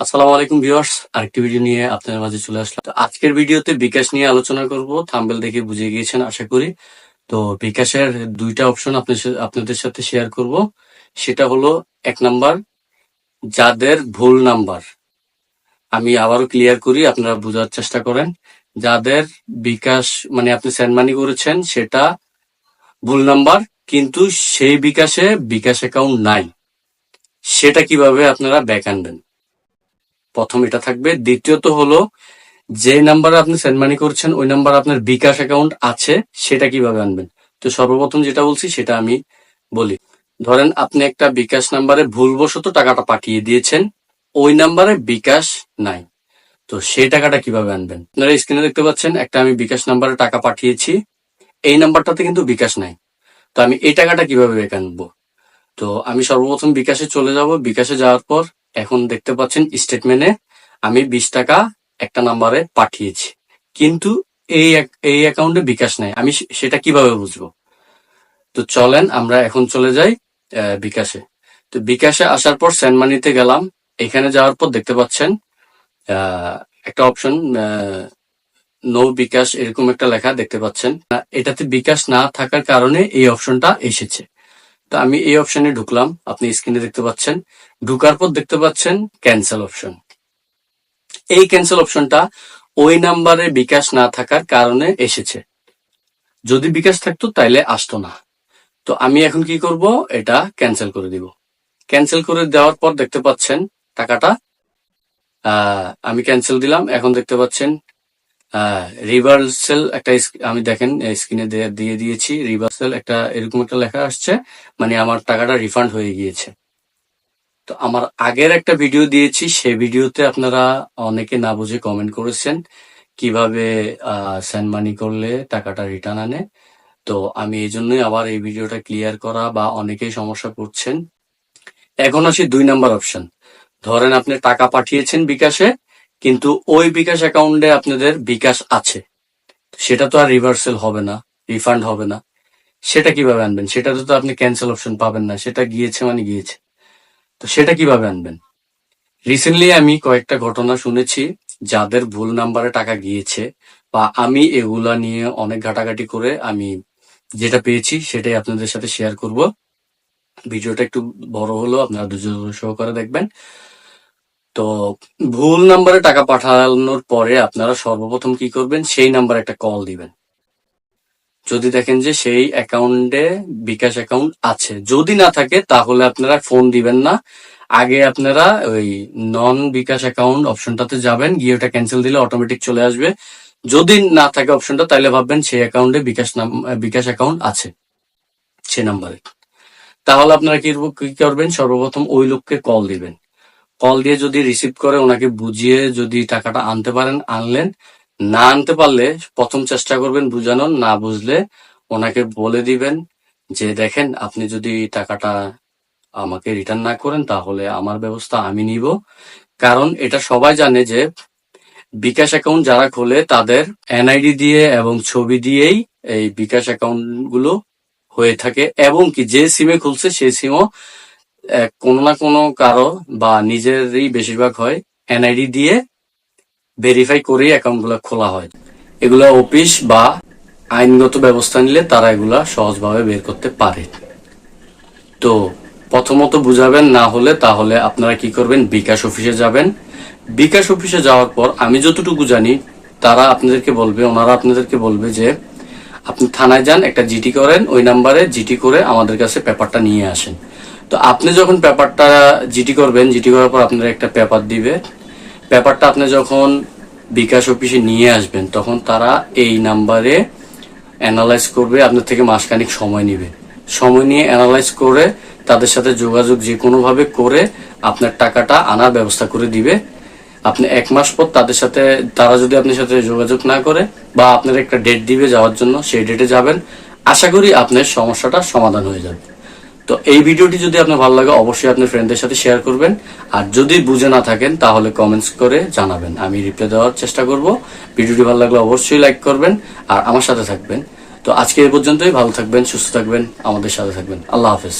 আসসালামু আলাইকুম ভিউয়ার্স, আরেকটি ভিডিও নিয়ে আপনাদের মাঝে চলে আসলাম। আজকের ভিডিওতে বিকাশ নিয়ে আলোচনা করব থাম্বেল দেখে বুঝে গিয়েছেন, আশা করি। তো বিকাশের দুইটা অপশন আপনাদের সাথে শেয়ার করব। সেটা হলো, এক নাম্বার, যাদের ভুল নাম্বার। আমি আবারও ক্লিয়ার করি, আপনারা বোঝার চেষ্টা করেন। যাদের বিকাশ মানে আপনি সেন্ড মানি করেছেন, সেটা ভুল নাম্বার, কিন্তু সেই বিকাশে বিকাশ অ্যাকাউন্ট নাই। সেটা কীভাবে আপনারা ব্যাক আনবেন? প্রথম এটা থাকবে। দ্বিতীয়ত হলো, যে নাম্বারে আপনি সেন্ড মানি করছেন, ওই নাম্বার আপনার বিকাশ অ্যাকাউন্ট আছে, সেটা কীভাবে আনবেন? তো সর্বপ্রথম যেটা বলছি, সেটা আমি বলি। ধরেন আপনি একটা বিকাশ নাম্বারে ভুলবশত টাকাটা পাঠিয়ে দিয়েছেন, ওই নাম্বারে বিকাশ নাই। তো সেই টাকাটা কীভাবে আনবেন? আপনারা স্ক্রিনে দেখতে পাচ্ছেন, একটা আমি বিকাশ নাম্বারে টাকা পাঠিয়েছি, এই নাম্বারটাতে কিন্তু বিকাশ নাই। তো আমি এই টাকাটা কীভাবে বেক আনব? তো আমি সর্বপ্রথম বিকাশে চলে যাব। বিকাশে যাওয়ার পর এখন দেখতে পাচ্ছেন স্টেটমেন্টে আমি বিশ টাকা একটা নাম্বারে পাঠিয়েছি। কিন্তু এই এই অ্যাকাউন্টে বিকাশ নাই। আমি সেটা কীভাবে বুঝব? তো চলেন আমরা এখন চলে যাই বিকাশে। তো বিকাশে আসার পর সেন্ড মানিতে গেলাম। এখানে যাওয়ার পর দেখতে পাচ্ছেন একটা অপশন নো বিকাশ, এরকম একটা লেখা দেখতে পাচ্ছেন। এটাতে বিকাশ না থাকার কারণে এই অপশনটা এসেছে। তো আমি এই অপশনে ঢুকলাম। আপনি স্ক্রিনে দেখতে পাচ্ছেন। ঢুকার পর দেখতে পাচ্ছেন ক্যান্সেল অপশন এই ক্যান্সেল অপশনটা ওই নাম্বারে বিকাশ না থাকার কারণে এসেছে। যদি বিকাশ থাকতো, তাইলে আসতো না। তো আমি এখন কি করব? এটা ক্যান্সেল করে দিব। ক্যান্সেল করে দেওয়ার পর দেখতে পাচ্ছেন টাকাটা আমি ক্যান্সেল দিলাম। এখন দেখতে পাচ্ছেন রিভার্সেল একটা আমি দেখেন স্ক্রিনে দিয়ে দিয়েছি রিভার্সেল একটা এরকম একটা লেখা আসছে মানে আমার টাকাটা রিফান্ড হয়ে গিয়েছে। তো আমার আগের একটা ভিডিও দিয়েছি সেই ভিডিওতে আপনারা অনেকে না বুঝে কমেন্ট করেছেন, কীভাবে সেন্ড মানি করলে টাকাটা রিটার্ন আনে। তো আমি এই জন্যই আবার এই ভিডিওটা ক্লিয়ার করা বা অনেকেই সমস্যা করছেন। এখন আসি দুই নাম্বার অপশন ধরেন আপনি টাকা পাঠিয়েছেন বিকাশে কিন্তু ওই বিকাশ অ্যাকাউন্টে আপনাদের বিকাশ আছে। সেটা তো আর রিভার্সেল হবে না রিফান্ড হবে না। সেটা কীভাবে আনবেন? সেটাতে তো আপনি ক্যান্সেল অপশন পাবেন না, সেটা গিয়েছে মানে গিয়েছে। তো সেটা কীভাবে আনবেন? রিসেন্টলি আমি কয়েকটা ঘটনা শুনেছি, যাদের ভুল নাম্বারে টাকা গিয়েছে, বা আমি এগুলা নিয়ে অনেক ঘাটাঘাটি করে আমি যেটা পেয়েছি, সেটাই আপনাদের সাথে শেয়ার করব। ভিডিওটা একটু বড় হলো, আপনারা দুজন সহকারে দেখবেন। তো ভুল নাম্বারে টাকা পাঠানোর পরে আপনারা সর্বপ্রথম কি করবেন? সেই নাম্বারে একটা কল দিবেন। যদি দেখেন যে সেই অ্যাকাউন্টে বিকাশ অ্যাকাউন্ট আছে। যদি না থাকে, তাহলে আপনারা ফোন দিবেন না। আগে আপনারা ওই নন বিকাশ অ্যাকাউন্ট অপশনটাতে যাবেন, গিয়ে ওটা ক্যান্সেল দিলে অটোমেটিক চলে আসবে। যদি না থাকে অপশনটা তাহলে ভাববেন সেই অ্যাকাউন্টে বিকাশ নাম, বিকাশ অ্যাকাউন্ট আছে সে নাম্বারে। তাহলে আপনারা কি কি করবেন? সর্বপ্রথম ওই লোককে কল দিবেন। কল দিয়ে যদি রিসিভ করে, ওনাকে বুঝিয়ে যদি টাকাটা আনতে পারেন, আনলেন, না আনতে পারলে প্রথম চেষ্টা করবেন বুঝানোর না বুঝলে ওনাকে বলে দিবেন যে, দেখেন, আপনি যদি টাকাটা আমাকে রিটার্ন না করেন, তাহলে আমার ব্যবস্থা আমি নিব। কারণ এটা সবাই জানে যে, বিকাশ অ্যাকাউন্ট যারা খোলে, তাদের এনআইডি দিয়ে এবং ছবি দিয়েই এই বিকাশ অ্যাকাউন্টগুলো হয়ে থাকে। এবং কি, যে সিমে খুলছে, সেই সিমও কোনো না কোনো কারও বা নিজেরই বেশিরভাগ হয় এনআইডি দিয়ে ভেরিফাই করেই অ্যাকাউন্টগুলা খোলা হয়। এগুলা অফিস বা আইনগত ব্যবস্থা নিলে তারা এগুলা সহজভাবে বের করতে পারে। তো প্রথমত বুঝাবেন না হলে তাহলে আপনারা কি করবেন? বিকাশ অফিসে যাবেন। বিকাশ অফিসে যাওয়ার পর আমি যতটুকু জানি, তারা আপনাদেরকে বলবে, ওনারা আপনাদেরকে বলবে যে, আপনি থানায় যান, একটা জিটি করেন, ওই নাম্বারে জিটি করে আমাদের কাছে পেপারটা নিয়ে আসেন। তো আপনি যখন পেপারটা জিটি করবেন, জিটি করার পর আপনার একটা পেপার দিবে। পেপারটা আপনি যখন বিকাশ অফিসে নিয়ে আসবেন, তখন তারা এই নাম্বারে অ্যানালাইজ করবে, আপনার থেকে মাসখানিক সময় নেবে। সময় নিয়ে অ্যানালাইজ করে তাদের সাথে যোগাযোগ যে কোনোভাবে করে আপনার টাকাটা আনার ব্যবস্থা করে দিবে। আপনি এক মাস পর তাদের সাথে, তারা যদি আপনার সাথে যোগাযোগ না করে বা আপনার একটা ডেট দিবে যাওয়ার জন্য, সেই ডেটে যাবেন। আশা করি আপনার সমস্যাটা সমাধান হয়ে যাবে। তো এই ভিডিওটি যদি আপনার ভালো লাগে, অবশ্যই আপনার ফ্রেন্ডদের সাথে শেয়ার করবেন। আর যদি বুঝে না থাকেন, তাহলে কমেন্টস করে জানাবেন। আমি রিপ্লাই দেওয়ার চেষ্টা করব। ভিডিওটি ভালো লাগলে অবশ্যই লাইক করবেন আর আমার সাথে থাকবেন। তো আজকে এ পর্যন্তই। ভালো থাকবেন, সুস্থ থাকবেন, আমাদের সাথে থাকবেন। আল্লাহ হাফেজ।